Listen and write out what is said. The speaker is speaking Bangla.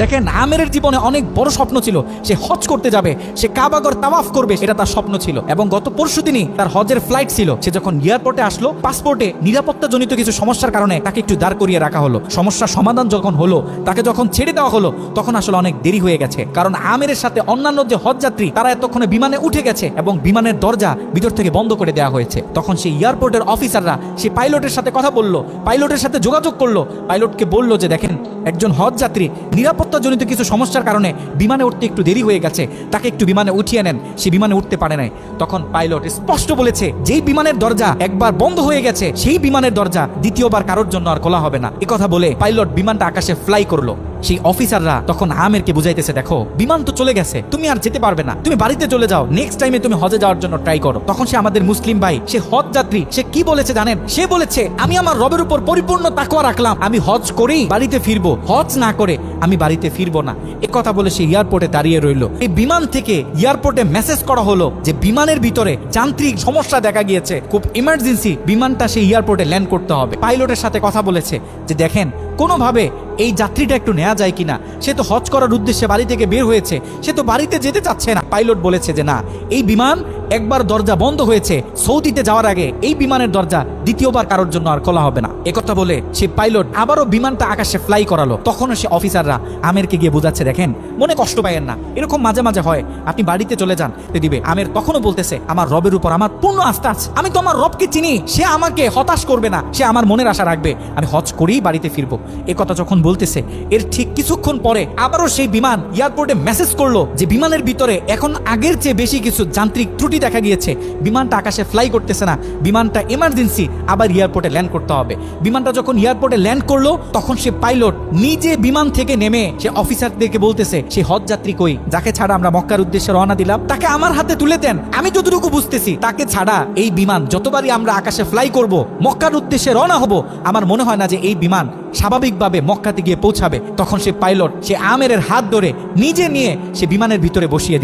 দেখেন আমেরের জীবনে অনেক বড় স্বপ্ন ছিল। সে হজ করতে যাবে, সে কাবাগর তাওয়াফ করবে এটা তার স্বপ্ন ছিল। এবং গত পরশু দিনই তার হজের ফ্লাইট ছিল। সে যখন এয়ারপোর্টে আসলো পাসপোর্টে নিরাপত্তাজনিত কিছু সমস্যার কারণে তাকে একটু দাঁড় করিয়ে রাখা হলো। সমস্যার সমাধান যখন হলো, তাকে যখন ছেড়ে দেওয়া হলো, তখন আসলে অনেক দেরি হয়ে গেছে। কারণ আমেরের সাথে অন্যান্য যে হজ যাত্রী, তারা এতক্ষণে বিমানে উঠে গেছে এবং বিমানের দরজা ভিতর থেকে বন্ধ করে দেওয়া হয়েছে। তখন সেই এয়ারপোর্টের অফিসাররা সেই পাইলটের সাথে কথা বলল পাইলটের সাথে যোগাযোগ করল। পাইলটকে বলল যে, দেখেন, একজন হজ যাত্রী নিরাপত্তাজনিত কিছু সমস্যার কারণে বিমানে উঠতে একটু দেরি হয়ে গেছে। তাকে একটু বিমানে উঠিয়ে নেন। সে বিমানে উঠতে পারে নাই। তখন পাইলট স্পষ্ট বলেছে, যেই বিমানের দরজা একবার বন্ধ হয়ে গেছে, সেই বিমানের দরজা দ্বিতীয়বার কারোর জন্য আর খোলা হবে না। কথা বলে পাইলট বিমানটা আকাশে ফ্লাই করল। সেই অফিসাররা তখন আমেরকে বুঝাইতেছে, দেখো, বিমান তো চলে গেছে, তুমি আর যেতে পারবে না। তুমি বাড়িতে চলে যাও নেক্সট টাইমে তুমি হজে যাওয়ার জন্য ট্রাই করো। তখন সে আমাদের মুসলিম ভাই, সে হজ যাত্রী, সে কি বলেছে জানেন? সে বলেছে, আমি আমার রবের উপর পরিপূর্ণ তাকওয়া রাখলাম। আমি হজ করেই বাড়িতে ফিরবো। হজ না করে আমি বাড়িতে ফিরবো না। এ কথা বলে সে এয়ারপোর্টে দাঁড়িয়ে রইল। এই বিমান থেকে এয়ারপোর্টে মেসেজ করা হলো যে বিমানের ভিতরে যান্ত্রিক সমস্যা দেখা গিয়েছে। খুব ইমার্জেন্সি বিমানটা সেই এয়ারপোর্টে ল্যান্ড করতে হবে। পাইলটের সাথে কথা বলেছে যে, দেখেন, কোনোভাবে এই যাত্রীটা একটু নেওয়া যায় কিনা? সে তো হজ করার উদ্দেশ্যে বাড়ি থেকে বের হয়েছে। সে তো বাড়িতে যেতে চাচ্ছে না। পাইলট বলেছে যে না। এই বিমান একবার দরজা বন্ধ হয়েছে, সৌদিতে যাওয়ার আগে এই বিমানের দরজা দ্বিতীয়বার কারোর জন্য আর খোলা হবে না। একথা বলে সে পাইলট আবারও বিমানটা আকাশে ফ্লাই করালো। তখনও সে অফিসাররা আমেরকে গিয়ে বোঝাচ্ছে, দেখেন, মনে কষ্ট পাইয়েন না। এরকম মাঝে মাঝে হয়। আপনি বাড়িতে চলে যান। দিবে, আমের তখনও বলতেছে, আমার রবের উপর আমার পূর্ণ আস্থা আছে। আমি তো আমার রবকে চিনি। সে আমাকে হতাশ করবে না। সে আমার মনের আশা রাখবে। আমি হজ করেই বাড়িতে ফিরবো। এ কথা যখন বলতেছে, এর ঠিক কিছুক্ষণ পরে আবারও সেই বিমান এয়ারপোর্টে মেসেজ করল যে, বিমানের ভিতরে এখন আগের চেয়ে বেশি কিছু যান্ত্রিক ত্রুটি দেখা গিয়েছে, বিমানটা আকাশে ফ্লাই করতেছে না। বিমানটা এমার্জেন্সি আবার এয়ারপোর্টে ল্যান্ড করতে হবে। বিমানটা যখন এয়ারপোর্টে ল্যান্ড করল, তখন সে পাইলট নিজে বিমান থেকে নেমে সে অফিসারদেরকে বলতেছে, সে হজ যাত্রী কই? যাকে ছাড়া আমরা মক্কার উদ্দেশ্যে রওনা দিলাম, তাকে আমার হাতে তুলে দেন। আমি যতটুকু বুঝতেছি, তাকে ছাড়া এই বিমান, যতবারই আমরা আকাশে ফ্লাই করব, মক্কার উদ্দেশ্যে রওনা হব, আমার মনে হয় না যে এই বিমান স্বাভাবিকভাবে মক্কাতে গিয়ে পৌঁছাবে। তখন সে পাইলট সে আমেরের হাত ধরে নিজে নিয়ে সে বিমানের ভিতরে বসিয়ে